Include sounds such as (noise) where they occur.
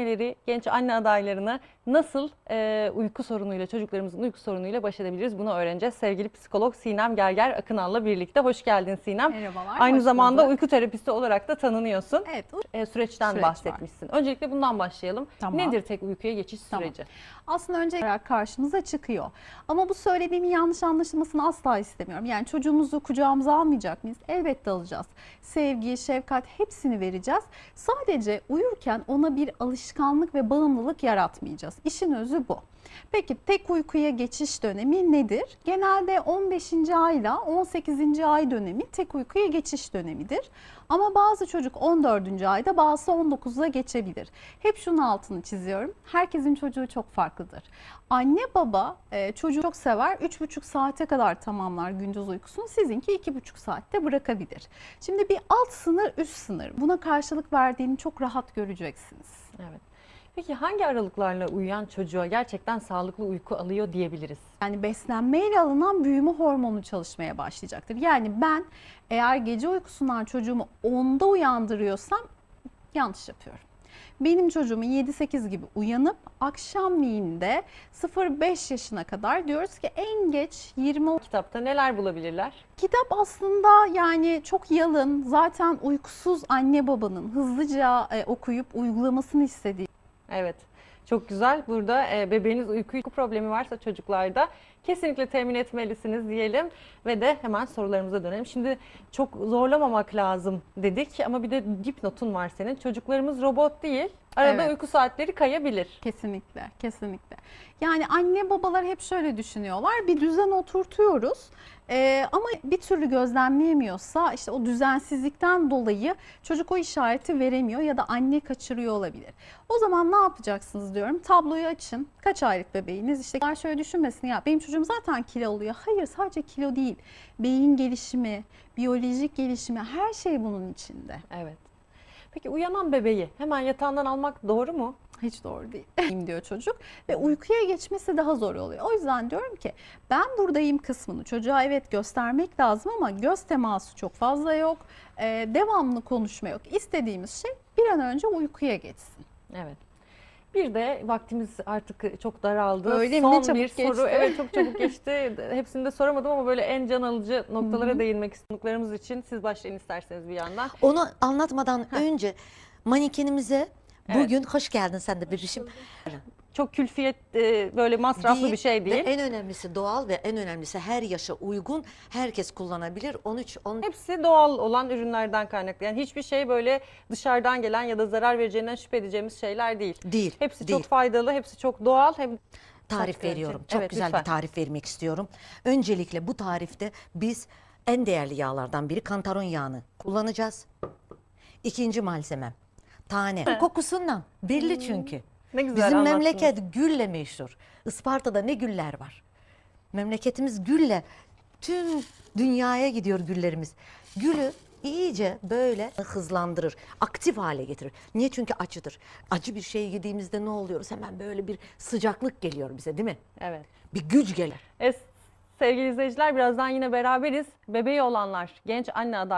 Neleri, genç anne adaylarına nasıl e, uyku sorunuyla, çocuklarımızın uyku sorunuyla baş edebiliriz bunu öğreneceğiz. Sevgili psikolog Sinem Gerger Akınal'la birlikte. Hoş geldin Sinem. Merhabalar. Aynı zamanda bulduk. uyku terapisti olarak da tanınıyorsun. Evet, E, süreçten Süreç var. bahsetmişsin. Öncelikle bundan başlayalım. Tamam. Nedir tek uykuya geçiş Tamam. süreci? aslında önce karşımıza çıkıyor. Ama bu söylediğimin yanlış anlaşılmasını asla istemiyorum. Yani çocuğumuzu kucağımıza almayacak mıyız? Elbette alacağız. Sevgi, şefkat hepsini vereceğiz. Sadece uyurken ona bir alışkanlık ve bağımlılık yaratmayacağız. İşin özü bu. Peki tek uykuya geçiş dönemi nedir? Genelde 15. ayla 18. ay dönemi tek uykuya geçiş dönemidir. Ama bazı çocuk 14. ayda bazısı 19'a geçebilir. Hep şunun altını çiziyorum. Herkesin çocuğu çok farklıdır. Anne baba e, çocuğu çok sever. 3,5 saate kadar tamamlar gündüz uykusunu. Sizinki 2,5 saatte bırakabilir. Şimdi bir alt sınır üst sınır. Buna karşılık verdiğini çok rahat göreceksiniz. Evet. Peki hangi aralıklarla uyuyan çocuğa gerçekten sağlıklı uyku alıyor diyebiliriz? Yani beslenmeyle alınan büyüme hormonu çalışmaya başlayacaktır. Yani ben eğer gece uykusundan çocuğumu 10'da uyandırıyorsam yanlış yapıyorum. Benim çocuğumun 7-8 gibi uyanıp akşamleyin de 0-5 yaşına kadar diyoruz ki en geç 20 Kitapta neler bulabilirler? Kitap aslında yani çok yalın. Zaten uykusuz anne babanın hızlıca e, okuyup uygulamasını istediği Evet. Çok güzel. Burada e, bebeğiniz uyku uyku problemi varsa çocuklarda kesinlikle temin etmelisiniz diyelim ve de hemen sorularımıza dönelim. Şimdi çok zorlamamak lazım dedik ama bir de dipnotun var senin. Çocuklarımız robot değil. Arada Evet. uyku saatleri kayabilir. Kesinlikle, kesinlikle. Yani anne babalar hep şöyle düşünüyorlar. Bir düzen oturtuyoruz. Ee, ama bir türlü gözlemleyemiyorsa işte o düzensizlikten dolayı çocuk o işareti veremiyor ya da anne kaçırıyor olabilir. O zaman ne yapacaksınız diyorum. Tabloyu açın. Kaç aylık bebeğiniz? İşte "Ya şöyle düşünmesin ya benim çocuğum zaten kilo oluyor. Hayır sadece kilo değil. Beyin gelişimi, biyolojik gelişimi her şey bunun içinde. Evet. Peki uyanan bebeği hemen yatağından almak doğru mu? Hiç doğru değil (laughs) diyor çocuk ve uykuya geçmesi daha zor oluyor. O yüzden diyorum ki ben buradayım kısmını çocuğa evet göstermek lazım ama göz teması çok fazla yok. Ee, devamlı konuşma yok. İstediğimiz şey bir an önce uykuya geçsin. Evet. Bir de vaktimiz artık çok daraldı. Öyle mi? Son Ne çabuk bir soru. geçti. Evet çok (laughs) çabuk geçti. Hepsini de soramadım ama böyle en can alıcı noktalara değinmek istediklerimiz için siz başlayın isterseniz bir yandan. Onu anlatmadan önce manikenimize bugün hoş geldin sen de bebişim. Çok külfiyet e, böyle masraflı bir şey Ve değil. en önemlisi doğal ve en önemlisi her yaşa uygun herkes kullanabilir. 13 10 Hepsi doğal olan ürünlerden kaynaklı. Yani hiçbir şey böyle dışarıdan gelen ya da zarar vereceğinden şüphe edeceğimiz şeyler değil. değil. Hepsi değil. çok faydalı, hepsi çok doğal. Hem tarif Çok güzel. veriyorum. Çok Evet, güzel lütfen. bir tarif vermek istiyorum. Öncelikle bu tarifte biz en değerli yağlardan biri kantaron yağını kullanacağız. İkinci malzemem tane. Kokusundan belli çünkü. Ne güzel Bizim anlattınız. memleket gülle meşhur. Isparta'da ne güller var. Memleketimiz gülle. Tüm dünyaya gidiyor güllerimiz. Gülü iyice böyle hızlandırır, aktif hale getirir. Niye? Çünkü acıdır. Acı bir şey yediğimizde ne oluyoruz? Hemen böyle bir sıcaklık geliyor bize değil mi? Evet. Bir güç gelir. E, sevgili izleyiciler birazdan yine beraberiz. Bebeği olanlar, genç anne aday